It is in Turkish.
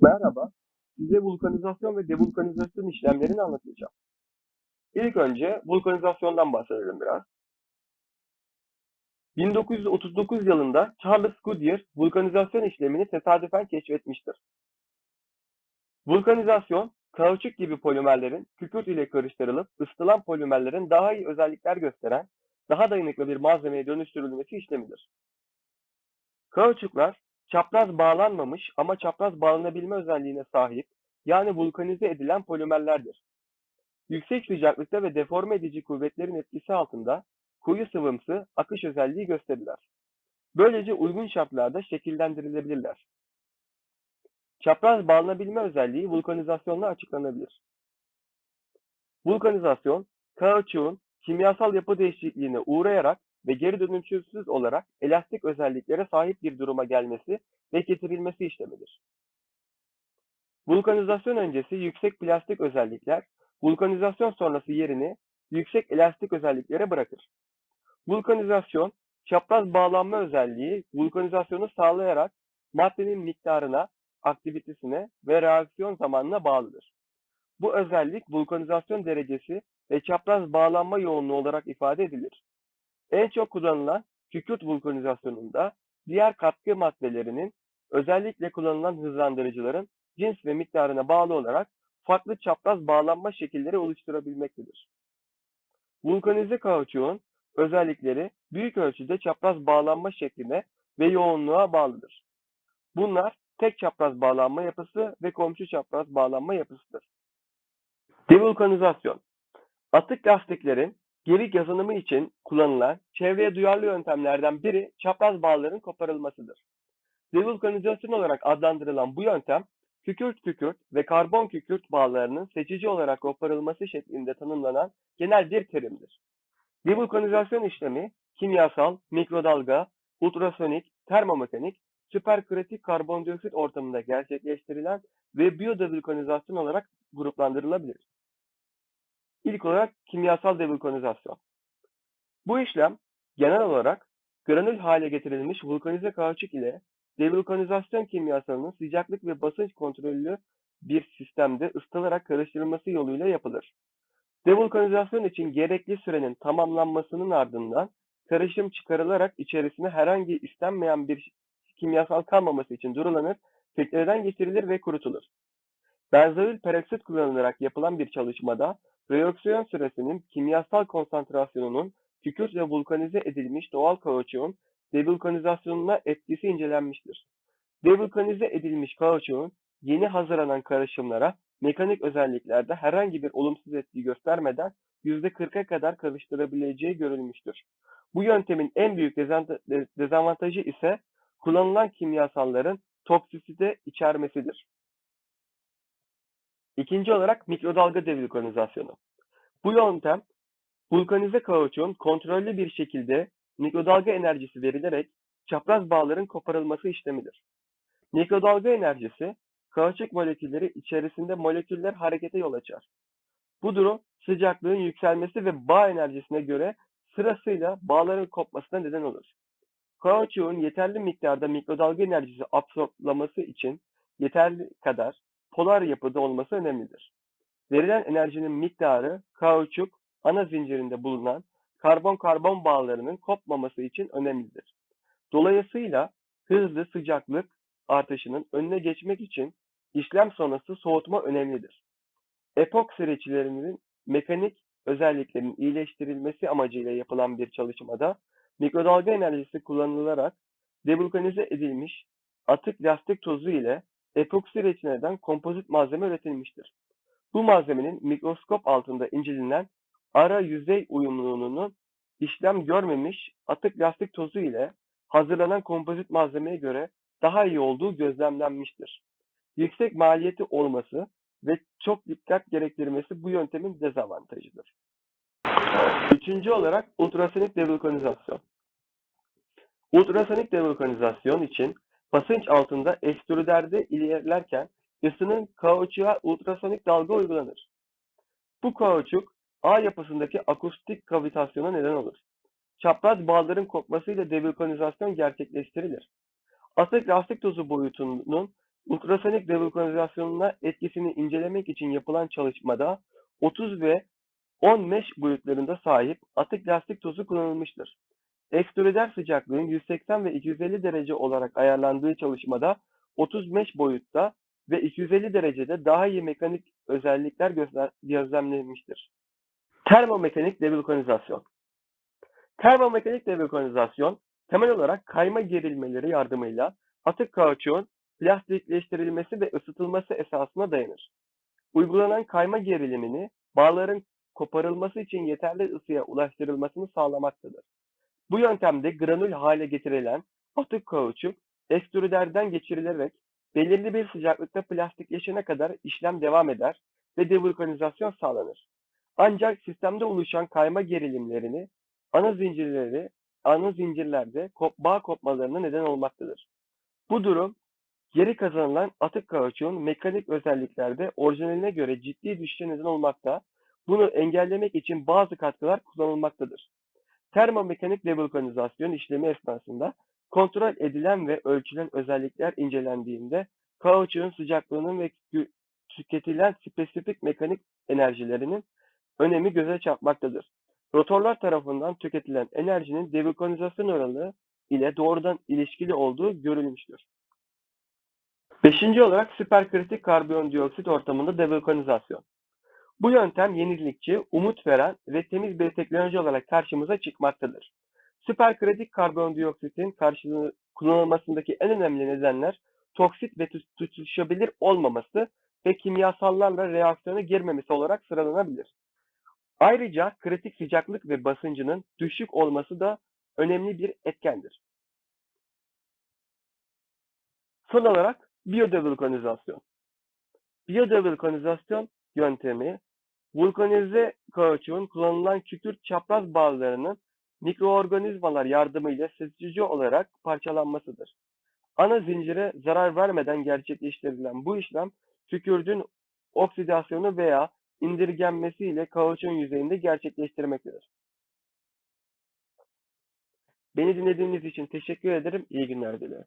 Merhaba, size vulkanizasyon ve devulkanizasyon işlemlerini anlatacağım. İlk önce vulkanizasyondan bahsedelim biraz. 1939 yılında Charles Goodyear vulkanizasyon işlemini tesadüfen keşfetmiştir. Vulkanizasyon, kauçuk gibi polimerlerin kükürt ile karıştırılıp ısıtılan polimerlerin daha iyi özellikler gösteren, daha dayanıklı bir malzemeye dönüştürülmesi işlemidir. Kauçuklar, çapraz bağlanmamış ama çapraz bağlanabilme özelliğine sahip, yani vulkanize edilen polimerlerdir. Yüksek sıcaklıkta ve deforme edici kuvvetlerin etkisi altında koyu sıvımsı akış özelliği gösterirler. Böylece uygun şartlarda şekillendirilebilirler. Çapraz bağlanabilme özelliği vulkanizasyonla açıklanabilir. Vulkanizasyon, kauçuğun kimyasal yapı değişikliğine uğrayarak ve geri dönüşümsüz olarak elastik özelliklere sahip bir duruma gelmesi ve getirilmesi işlemidir. Vulkanizasyon öncesi yüksek plastik özellikler, vulkanizasyon sonrası yerini yüksek elastik özelliklere bırakır. Vulkanizasyon, çapraz bağlanma özelliği vulkanizasyonu sağlayarak maddenin miktarına, aktivitesine ve reaksiyon zamanına bağlıdır. Bu özellik vulkanizasyon derecesi ve çapraz bağlanma yoğunluğu olarak ifade edilir. En çok kullanılan kükürt vulkanizasyonunda diğer katkı maddelerinin özellikle kullanılan hızlandırıcıların cins ve miktarına bağlı olarak farklı çapraz bağlanma şekilleri oluşturabilmektedir. Vulkanize kauçuğun özellikleri büyük ölçüde çapraz bağlanma şekline ve yoğunluğa bağlıdır. Bunlar tek çapraz bağlanma yapısı ve komşu çapraz bağlanma yapısıdır. Devulkanizasyon Atık lastiklerin geri yazınımı için kullanılan çevreye duyarlı yöntemlerden biri çapraz bağların koparılmasıdır. Devulkanizasyon olarak adlandırılan bu yöntem kükürt kükürt ve karbon kükürt bağlarının seçici olarak koparılması şeklinde tanımlanan genel bir terimdir. Devulkanizasyon işlemi kimyasal, mikrodalga, ultrasonik, termomekanik, süperkritik karbondioksit ortamında gerçekleştirilen ve biyodevulkanizasyon olarak gruplandırılabilir. İlk olarak kimyasal devulkanizasyon. Bu işlem genel olarak granül hale getirilmiş vulkanize kauçuk ile devulkanizasyon kimyasalının sıcaklık ve basınç kontrollü bir sistemde ısıtılarak karıştırılması yoluyla yapılır. Devulkanizasyon için gerekli sürenin tamamlanmasının ardından karışım çıkarılarak içerisine herhangi istenmeyen bir kimyasal kalmaması için durulanır, filtreden geçirilir ve kurutulur. Benzoil peroksit kullanılarak yapılan bir çalışmada reaksiyon süresinin kimyasal konsantrasyonunun kükürt ve vulkanize edilmiş doğal kauçuğun devulkanizasyonuna etkisi incelenmiştir. Devulkanize edilmiş kauçuğun yeni hazırlanan karışımlara mekanik özelliklerde herhangi bir olumsuz etki göstermeden %40'a kadar karıştırabileceği görülmüştür. Bu yöntemin en büyük dezavantajı ise kullanılan kimyasalların toksisite içermesidir. İkinci olarak mikrodalga devulkanizasyonu. Bu yöntem vulkanize kauçuğun kontrollü bir şekilde mikrodalga enerjisi verilerek çapraz bağların koparılması işlemidir. Mikrodalga enerjisi kauçuk molekülleri içerisinde moleküller harekete yol açar. Bu durum sıcaklığın yükselmesi ve bağ enerjisine göre sırasıyla bağların kopmasına neden olur. Kauçuğun yeterli miktarda mikrodalga enerjisi absorplaması için yeterli kadar polar yapıda olması önemlidir. Verilen enerjinin miktarı kauçuk ana zincirinde bulunan karbon-karbon bağlarının kopmaması için önemlidir. Dolayısıyla hızlı sıcaklık artışının önüne geçmek için işlem sonrası soğutma önemlidir. Epoksi reçilerinin mekanik özelliklerinin iyileştirilmesi amacıyla yapılan bir çalışmada mikrodalga enerjisi kullanılarak devulkanize edilmiş atık lastik tozu ile epoksi reçineden kompozit malzeme üretilmiştir. Bu malzemenin mikroskop altında incelenen ara yüzey uyumluluğunun işlem görmemiş atık lastik tozu ile hazırlanan kompozit malzemeye göre daha iyi olduğu gözlemlenmiştir. Yüksek maliyeti olması ve çok dikkat gerektirmesi bu yöntemin dezavantajıdır. Üçüncü olarak ultrasonik devulkanizasyon. Ultrasonik devulkanizasyon için basınç altında ekstruderde ilerlerken ısının kauçuğa ultrasonik dalga uygulanır. Bu kauçuk A yapısındaki akustik kavitasyona neden olur. Çapraz bağların kopmasıyla devulkanizasyon gerçekleştirilir. Atık lastik tozu boyutunun Ultrasonik devulkanizasyonuna etkisini incelemek için yapılan çalışmada 30 ve 10 mesh boyutlarında sahip atık lastik tozu kullanılmıştır. Ekstrüder sıcaklığın 180 ve 250 derece olarak ayarlandığı çalışmada 30 mesh boyutta ve 250 derecede daha iyi mekanik özellikler gözle- gözlemlenmiştir. Termomekanik devulkanizasyon Termomekanik devulkanizasyon temel olarak kayma gerilmeleri yardımıyla atık kauçuğun plastikleştirilmesi ve ısıtılması esasına dayanır. Uygulanan kayma gerilimini bağların koparılması için yeterli ısıya ulaştırılmasını sağlamaktadır. Bu yöntemde granül hale getirilen atık kauçuk ekstrüderden geçirilerek belirli bir sıcaklıkta plastikleşene kadar işlem devam eder ve devulkanizasyon sağlanır. Ancak sistemde oluşan kayma gerilimlerini ana zincirleri ana zincirlerde kop bağ kopmalarına neden olmaktadır. Bu durum geri kazanılan atık kauçuğun mekanik özelliklerde orijinaline göre ciddi düşüşe neden olmakta. Bunu engellemek için bazı katkılar kullanılmaktadır. Termomekanik devulkanizasyon işlemi esnasında kontrol edilen ve ölçülen özellikler incelendiğinde kauçuğun sıcaklığının ve tüketilen spesifik mekanik enerjilerinin önemi göze çarpmaktadır. Rotorlar tarafından tüketilen enerjinin devulkanizasyon oranı ile doğrudan ilişkili olduğu görülmüştür. Beşinci olarak süperkritik karbondioksit ortamında devulkanizasyon. Bu yöntem yenilikçi, umut veren ve temiz bir teknoloji olarak karşımıza çıkmaktadır. Süperkritik karbondioksitin karşılığı kullanılmasındaki en önemli nedenler toksit ve tut- tutuşabilir olmaması ve kimyasallarla reaksiyona girmemesi olarak sıralanabilir. Ayrıca kritik sıcaklık ve basıncının düşük olması da önemli bir etkendir. Son olarak biyodevulkanizasyon. Biyodevulkanizasyon yöntemi vulkanize kauçuğun kullanılan kükürt çapraz bağlarının mikroorganizmalar yardımıyla seçici olarak parçalanmasıdır. Ana zincire zarar vermeden gerçekleştirilen bu işlem kükürdün oksidasyonu veya indirgenmesiyle kauçuğun yüzeyinde gerçekleştirmektedir. Beni dinlediğiniz için teşekkür ederim. İyi günler dilerim.